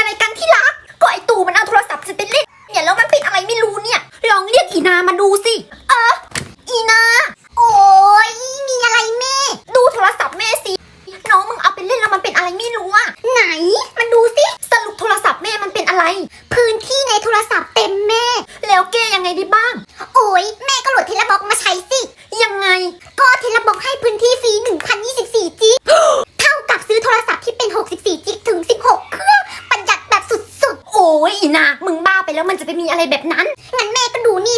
อะไรกันที่รัก ก็ไอตูมันเอาโทรศัพท์ฉันไปเล่นเนี่ยแล้วมันปิดอะไรไม่รู้เนี่ย ลองเรียกอีนามาดูสิ เออ อีนา โอ้ยมีอะไรแม่ ดูโทรศัพท์แม่สิ น้องมึงเอาไปเล่นแล้วมันเป็นอะไรไม่รู้อะ อ้ยอีนามึงบ้าไปแล้วมันจะไปมีอะไรแบบนั้นงั้นแม่ก็ดูนี่